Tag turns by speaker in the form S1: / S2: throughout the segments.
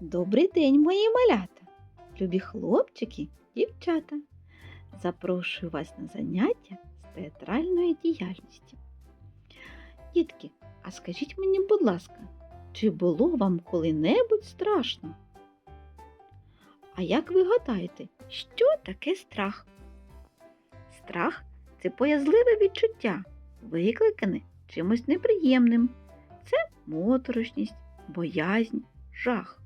S1: Добрий день, мої малята, любі хлопчики, дівчата. Запрошую вас на заняття з театральної діяльності. Дітки, а скажіть мені, будь ласка, чи було вам коли-небудь страшно? А як ви гадаєте, що таке страх? Страх це боязливе відчуття, викликане чимось неприємним. Це моторошність, боязнь, жах.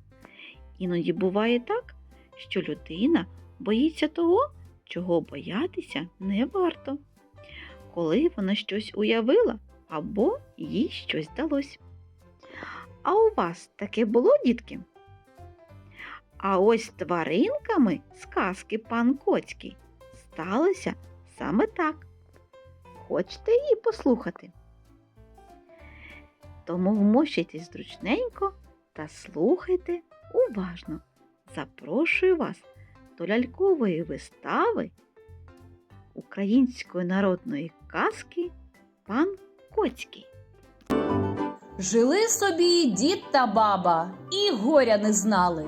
S1: Іноді буває так, що людина боїться того, чого боятися не варто, коли вона щось уявила або їй щось здалось. А у вас таке було, дітки? А ось тваринками сказки пан Коцький сталося саме так. Хочете її послухати? Тому вмощайтесь зручненько та слухайте уважно. Запрошую вас до лялькової вистави української народної казки Пан Коцький.
S2: Жили собі дід та баба і горя не знали.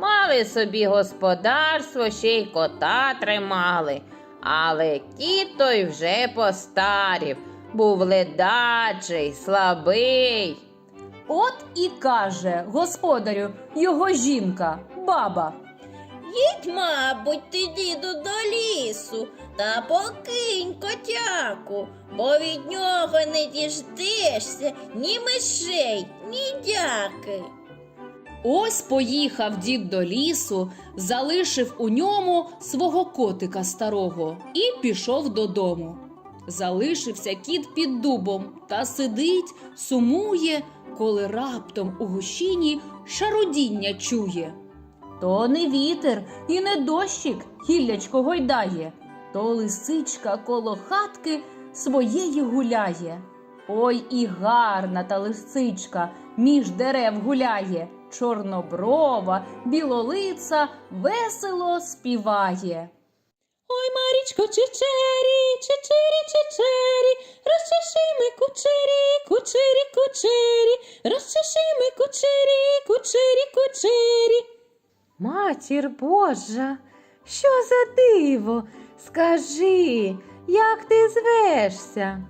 S3: Мали собі господарство, ще й кота тримали, але кіт той вже постарів, був ледачий, слабий.
S2: От і каже господарю його жінка, баба.
S4: Їдь, мабуть, ти, діду, до лісу та покинь котяку, бо від нього не діждешся ні мишей, ні дяки.
S2: Ось поїхав дід до лісу, залишив у ньому свого котика старого і пішов додому. Залишився кіт під дубом та сидить, сумує, коли раптом у гущині шарудіння чує. То не вітер і не дощик гіллячко гойдає, то лисичка коло хатки своєї гуляє. Ой і гарна та лисичка між дерев гуляє, чорноброва, білолица весело співає. Ой, Марічко, чечері, чечері, чечері, розчеши ми кучері, кучері, кучері, розчеши ми кучері, кучері, кучері.
S5: Матір Божа, що за диво? Скажи, як ти звешся?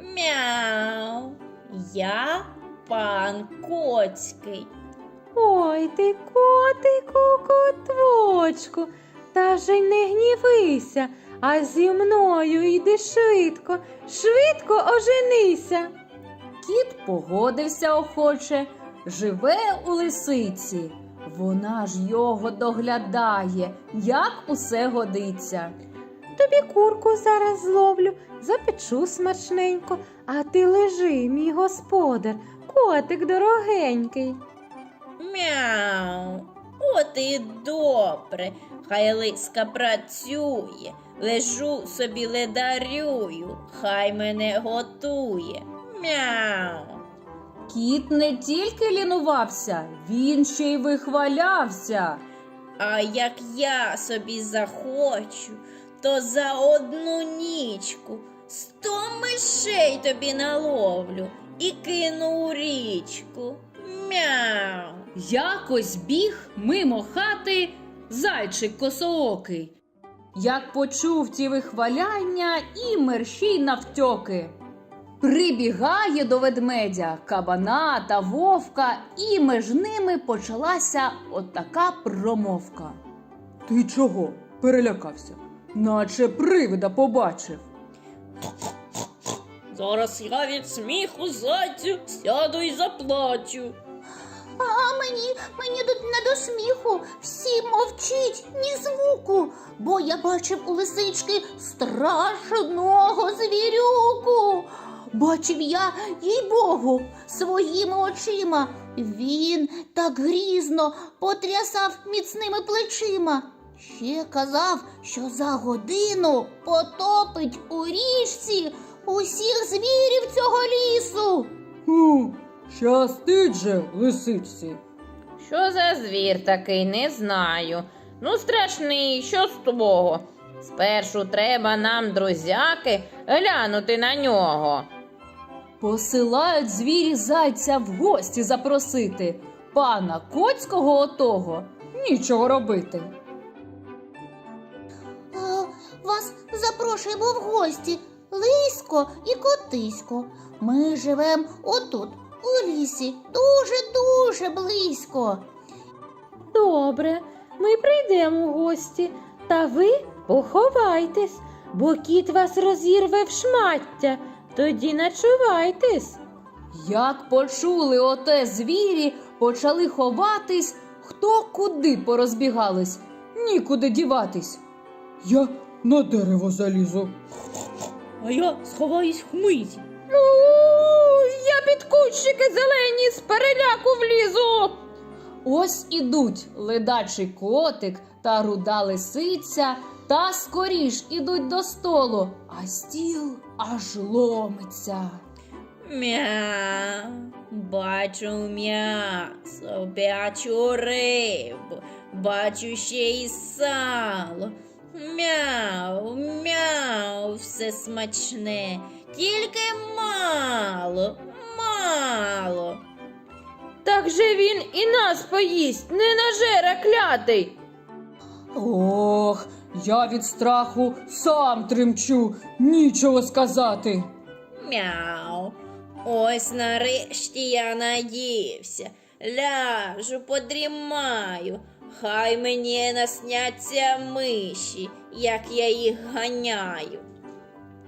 S4: Мяу. Я пан Коцький.
S5: Ой ти, котику, котвочку, та же й не гнівися, а зі мною йди швидко, швидко оженися.
S2: Кіт погодився охоче, живе у лисиці. Вона ж його доглядає, як усе годиться.
S5: Тобі курку зараз зловлю, запечу смачненько, а ти лежи, мій господар, котик дорогенький.
S4: Мяу. От і добре. Хай лиска працює. Лежу собі ледарюю, хай мене готує. Мяу.
S2: Кіт не тільки лінувався, він ще й вихвалявся.
S4: А як я собі захочу, то за одну нічку сто мишей тобі наловлю і кину у річку. Мяу.
S2: Якось біг мимо хати зайчик косоокий. Як почув ті вихваляння і мерщій навтьоки. Прибігає до ведмедя, кабана та вовка, і між ними почалася отака промовка. Ти чого? перелякався, наче привида побачив.
S4: Зараз я від сміху зайцю сяду і заплачу.
S6: А мені, мені тут не до сміху. Всі мовчить ні звуку, бо я бачив у лисички страшного звірюку. Бачив я, їй Богу, своїми очима. Він так грізно потрясав міцними плечима. Ще казав, що за годину потопить у річці усіх звірів цього лісу.
S2: Щастить же лисичці.
S3: Що за звір такий, не знаю. Ну, страшний, що з того? Спершу треба нам, друзяки, глянути на нього.
S2: Посилають звірі зайця в гості запросити. пана коцького отого нічого робити.
S6: А, вас запрошуємо в гості Лисько і Котисько. Ми живемо отут, у лісі, дуже-дуже близько.
S5: Добре, ми прийдемо в гості, та ви поховайтесь, бо кіт вас розірве в шмаття, тоді начувайтесь.
S2: Як почули оте звірі, почали ховатись, хто куди порозбігались, нікуди діватись.
S7: Я на дерево залізу.
S4: А я сховаюсь в хмизі.
S3: Я під кущики зелені з переляку влізу.
S2: Ось ідуть ледачий котик та руда лисиця, та скоріш ідуть до столу, а стіл аж ломиться.
S4: Мя, бачу м'ясо, бачу рибу, бачу ще й сало. Мяу, мяу, все смачне, тільки мало.
S3: Так же він і нас поїсть, не нажере клятий.
S2: Ох, я від страху сам тремчу, нічого сказати.
S4: Мяу. Ось нарешті я наївся. Ляжу, подрімаю. Хай мені насняться миші, як я їх ганяю.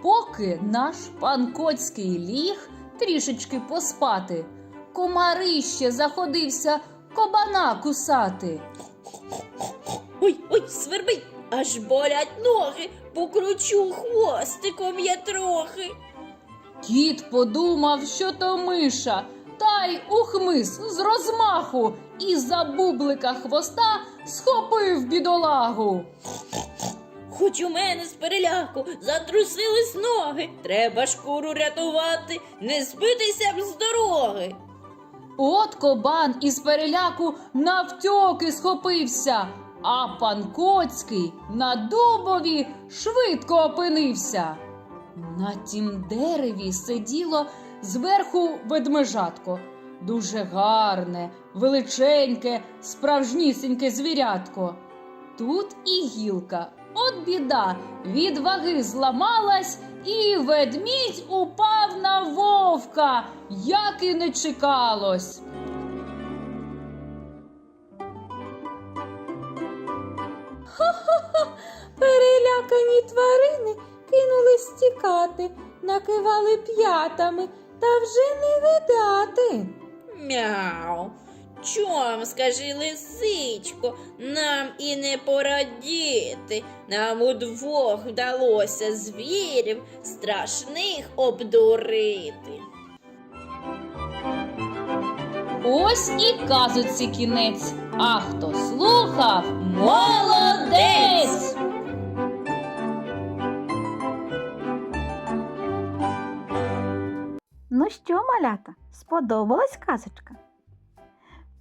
S2: Поки наш пан Коцький ліг трішечки поспати, комарище заходився кабана кусати.
S4: Ой, ой, свербить, аж болять ноги, покручу хвостиком я трохи.
S2: Кіт подумав, що то миша, та й ухмис з розмаху і за бублика хвоста схопив бідолагу.
S4: Хоч у мене з переляку затрусились ноги. Треба шкуру рятувати, не збитися б з дороги.
S2: От кобан із переляку навтьоки схопився, а пан Коцький на дубові швидко опинився. На тім дереві сиділо зверху ведмежатко, дуже гарне, величеньке, справжнісіньке звірятко. Тут і гілка, от біда, від ваги зламалась, і ведмідь упав на вовка, як і не чекалось.
S5: Перелякані тварини кинулись тікати, накивали п'ятами, та вже не видати.
S4: Мяу. Чом, скажи, лисичко, нам і не порадіти. Нам удвох вдалося звірів страшних обдурити.
S2: Ось і казуці кінець. А хто слухав, молодець!
S1: Ну що, малята, сподобалась казочка?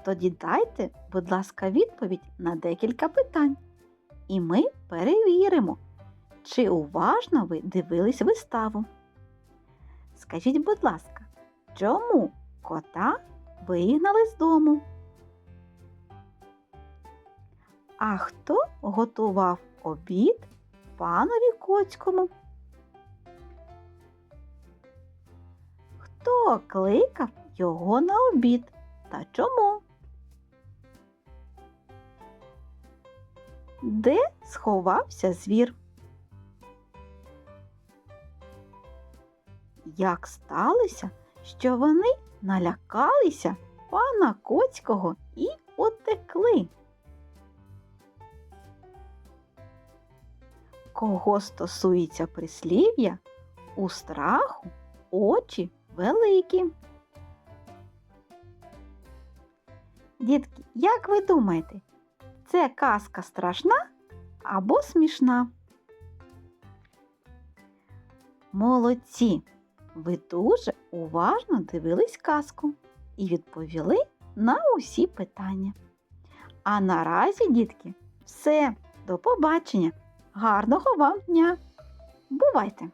S1: Тоді дайте, будь ласка, відповідь на декілька питань. І ми перевіримо, чи уважно ви дивились виставу. Скажіть, будь ласка, чому кота вигнали з дому? А хто готував обід панові Коцькому? Хто кликав його на обід та чому? Де сховався звір? Як сталося, що вони налякалися пана Коцького і утекли? Кого стосується прислів'я, у страху очі великі. Дітки, як ви думаєте, це казка страшна або смішна? Молодці! Ви дуже уважно дивились казку і відповіли на усі питання. А наразі, дітки, все, до побачення! Гарного вам дня! Бувайте!